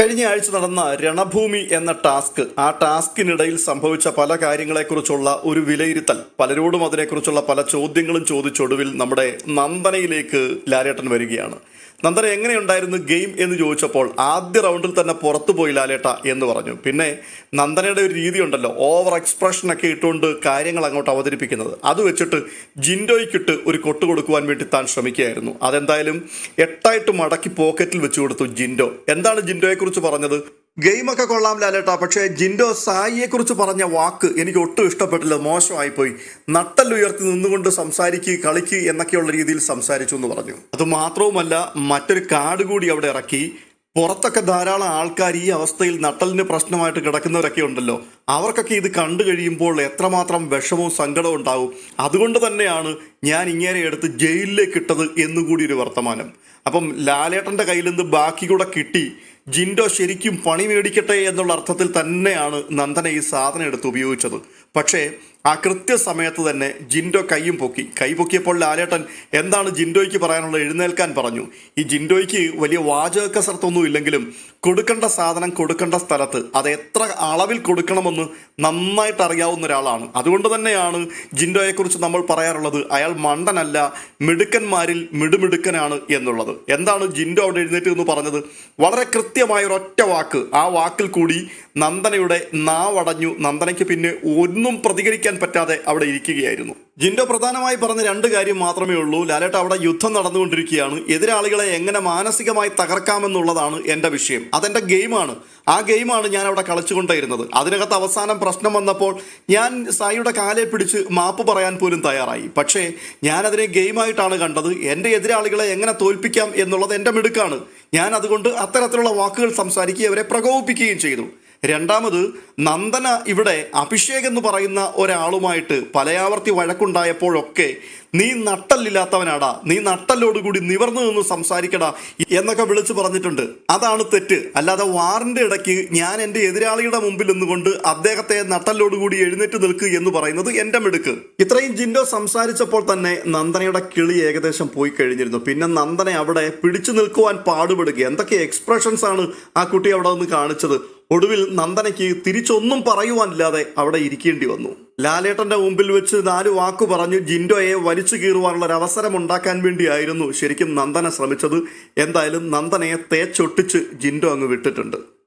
കഴിഞ്ഞ ആഴ്ച നടന്ന രണഭൂമി എന്ന ടാസ്ക് ആ ടാസ്കിനിടയിൽ സംഭവിച്ച പല കാര്യങ്ങളെക്കുറിച്ചുള്ള ഒരു വിലയിരുത്തൽ പലരോടും അതിനെക്കുറിച്ചുള്ള പല ചോദ്യങ്ങളും ചോദിച്ചൊടുവിൽ നമ്മുടെ നന്ദനയിലേക്ക് ലാലേട്ടൻ വരികയാണ്. നന്ദന എങ്ങനെയുണ്ടായിരുന്നു ഗെയിം എന്ന് ചോദിച്ചപ്പോൾ ആദ്യ റൗണ്ടിൽ തന്നെ പുറത്തു പോയി ലാലേട്ട എന്ന് പറഞ്ഞു. പിന്നെ നന്ദനയുടെ ഒരു രീതി ഉണ്ടല്ലോ ഓവർ എക്സ്പ്രഷൻ ഒക്കെ ഇട്ടുകൊണ്ട് കാര്യങ്ങൾ അങ്ങോട്ട് അവതരിപ്പിക്കുന്നത്. അത് വെച്ചിട്ട് ജിൻഡോയ്ക്കിട്ട് ഒരു കൊട്ട് കൊടുക്കുവാൻ വേണ്ടി താൻ ശ്രമിക്കുകയായിരുന്നു. അതെന്തായാലും എട്ടായിട്ട് മടക്കി പോക്കറ്റിൽ വെച്ചു കൊടുത്തു ജിൻഡോ. എന്താണ് ജിൻഡോയെ കുറിച്ച് പറഞ്ഞത്. ഗെയിമൊക്കെ കൊള്ളാം ലാലേട്ടാ പക്ഷേ ജിൻഡോ സായിയെ കുറിച്ച് പറഞ്ഞ വാക്ക് എനിക്ക് ഒട്ടും ഇഷ്ടപ്പെട്ടില്ല. മോശമായി പോയി നട്ടല്ലുയർത്തി നിന്നുകൊണ്ട് സംസാരിക്കുക കളിക്ക് എന്നൊക്കെയുള്ള രീതിയിൽ സംസാരിച്ചു എന്ന് പറഞ്ഞു. അത് മാത്രവുമല്ല മറ്റൊരു കാർഡ് കൂടി അവിടെ ഇറക്കി. പുറത്തൊക്കെ ധാരാളം ആൾക്കാർ ഈ അവസ്ഥയിൽ നട്ടലിന് പ്രശ്നമായിട്ട് കിടക്കുന്നവരൊക്കെ ഉണ്ടല്ലോ. അവർക്കൊക്കെ ഇത് കണ്ടു കഴിയുമ്പോൾ എത്രമാത്രം വിഷമവും സങ്കടവും ഉണ്ടാവും. അതുകൊണ്ട് തന്നെയാണ് ഞാൻ ഇങ്ങനെ എടുത്ത് ജയിലിലേക്ക് ഇട്ടത് എന്നുകൂടി ഒരു വർത്തമാനം. അപ്പം ലാലേട്ടന്റെ കയ്യിൽ നിന്ന് ബാക്കി കൂടെ കിട്ടി. ജിൻഡോ ശരിക്കും പണി മേടിക്കട്ടെ എന്നുള്ള അർത്ഥത്തിൽ തന്നെയാണ് നന്ദന ഈ സാധനം എടുത്ത് ഉപയോഗിച്ചത്. പക്ഷേ ആ കൃത്യസമയത്ത് തന്നെ ജിൻഡോ കൈയും പൊക്കി. കൈ പൊക്കിയപ്പോൾ ലാലേട്ടൻ എന്താണ് ജിൻഡോയ്ക്ക് പറയാനുള്ള എഴുന്നേൽക്കാൻ പറഞ്ഞു. ഈ ജിൻഡോയ്ക്ക് വലിയ വാചക കസർത്തൊന്നും ഇല്ലെങ്കിലും കൊടുക്കേണ്ട സാധനം കൊടുക്കേണ്ട സ്ഥലത്ത് അത് എത്ര അളവിൽ കൊടുക്കണമെന്ന് നന്നായിട്ട് അറിയാവുന്ന ഒരാളാണ്. അതുകൊണ്ട് തന്നെയാണ് ജിൻഡോയെക്കുറിച്ച് നമ്മൾ പറയാറുള്ളത് അയാൾ മണ്ടനല്ല മിടുക്കന്മാരിൽ മിടുമിടുക്കനാണ് എന്നുള്ളത്. എന്താണ് ജിൻഡോ അവിടെ എഴുന്നേറ്റ് എന്ന് പറഞ്ഞത്? വളരെ കൃത്യമായ ഒരൊറ്റ വാക്ക്. ആ വാക്കിൽ കൂടി നന്ദനയുടെ നാവടഞ്ഞു. നന്ദനയ്ക്ക് പിന്നെ ഒന്നും പ്രതികരിക്കാൻ പറ്റാതെ അവിടെ ഇരിക്കുകയായിരുന്നു. ജിൻഡോ പ്രധാനമായി പറഞ്ഞ രണ്ട് കാര്യം മാത്രമേ ഉള്ളൂ. ലാലേട്ട അവിടെ യുദ്ധം നടന്നുകൊണ്ടിരിക്കുകയാണ്. എതിരാളികളെ എങ്ങനെ മാനസികമായി തകർക്കാമെന്നുള്ളതാണ് എന്റെ വിഷയം. അതെന്റെ ഗെയിമാണ്. ആ ഗെയിമാണ് ഞാൻ അവിടെ കളിച്ചുകൊണ്ടേയിരുന്നത്. അതിനകത്ത് അവസാനം പ്രശ്നം വന്നപ്പോൾ ഞാൻ സായിയുടെ കാലെ പിടിച്ച് മാപ്പ് പറയാൻ പോലും തയ്യാറായി. പക്ഷേ ഞാനതിനെ ഗെയിമായിട്ടാണ് കണ്ടത്. എന്റെ എതിരാളികളെ എങ്ങനെ തോൽപ്പിക്കാം എന്നുള്ളത് എന്റെ മിടുക്കാണ്. ഞാൻ അതുകൊണ്ട് അത്തരത്തിലുള്ള വാക്കുകൾ സംസാരിക്കുകയും അവരെ പ്രകോപിപ്പിക്കുകയും ചെയ്തു. രണ്ടാമത് നന്ദന ഇവിടെ അഭിഷേക് എന്ന് പറയുന്ന ഒരാളുമായിട്ട് പലയാവർത്തി വഴക്കുണ്ടായപ്പോഴൊക്കെ നീ നട്ടല്ലില്ലാത്തവനാടാ നീ നട്ടല്ലോടുകൂടി നിവർന്നു നിന്ന് സംസാരിക്കടാ എന്നൊക്കെ വിളിച്ചു പറഞ്ഞിട്ടുണ്ട്. അതാണ് തെറ്റ്. അല്ലാതെ വാറിന്റെ ഇടയ്ക്ക് ഞാൻ എന്റെ എതിരാളിയുടെ മുമ്പിൽ നിന്നുകൊണ്ട് അദ്ദേഹത്തെ നട്ടല്ലോടുകൂടി എഴുന്നേറ്റ് നിൽക്കുക എന്ന് പറയുന്നത് എന്റെ മിടുക്ക്. ഇത്രയും ജിൻഡോ സംസാരിച്ചപ്പോൾ തന്നെ നന്ദനയുടെ കിളി ഏകദേശം പോയി കഴിഞ്ഞിരുന്നു. പിന്നെ നന്ദനെ അവിടെ പിടിച്ചു നിൽക്കുവാൻ പാടുപെടുക എന്തൊക്കെ എക്സ്പ്രഷൻസ് ആണ് ആ കുട്ടി അവിടെ നിന്ന് കാണിച്ചത്? ഒടുവിൽ നന്ദനയ്ക്ക് തിരിച്ചൊന്നും പറയുവാനില്ലാതെ അവിടെ ഇരിക്കേണ്ടി വന്നു. ലാലേട്ടന്റെ മുമ്പിൽ വെച്ച് നാല് വാക്കു പറഞ്ഞു ജിൻഡോയെ വലിച്ചു കീറുവാനുള്ള ഒരു അവസരം ഉണ്ടാക്കാൻ വേണ്ടിയായിരുന്നു ശരിക്കും നന്ദന ശ്രമിച്ചത്. എന്തായാലും നന്ദനയെ തേച്ചൊട്ടിച്ച് ജിൻഡോ അങ്ങ് വിട്ടിട്ടുണ്ട്.